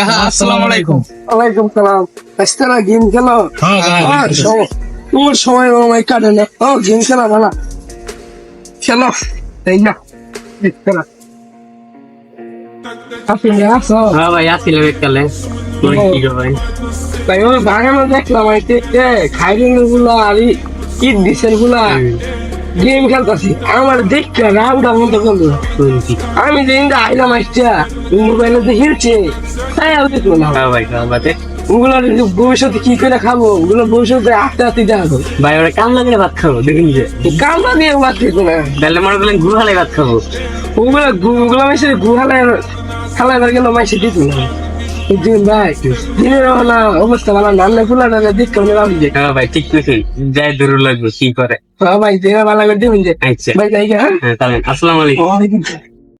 কাহা আসসালামু আলাইকুম। ওয়ালাইকুম সালাম। আজকাল গেম খেলো? আর সম- তোমার সময় মামাই কাটে না। ও গেম খেলা ভালো খেলো। এই না খেলা। আপনি আসো। হ্যাঁ ভাই ওই দেখলাম আইতে গুলা আর ঈদ দিছেনগুলা। গেম খেলতেছি আমার দেখতে রামটা মতো করল আমি যেদিন আইলাম আসছা মোবাইলে দেখিয়েছে তাই আমি দেখল না। হ্যাঁ ভাই খাওয়া বাদে। ওগুলো ভবিষ্যতে কি করে খাব ওগুলো ভবিষ্যতে আস্তে আস্তে দেখাবো ভাই ওরা কাম লাগিয়ে ভাত খাব দেখুন যে। কালবা দিয়ে ভাত দেখো না। তাহলে মনে করলেন ঘুর হালে ভাত খাব। ওগুলো ওগুলো মাসে গুহালায় খেলাবার গেল মাইসে দিত না। ভাই অবস্থা ভালো যে হ্যাঁ ভাই ঠিক কইছেন যাই দূর লাগবে কি করে? হ্যাঁ ভাই দিনের ভালো করে দেখুন যে। আচ্ছা। ভাই যাই হ্যাঁ। হ্যাঁ তাহলে আসসালামু আলাইকুম। ওয়ালাইকুম আসসালাম।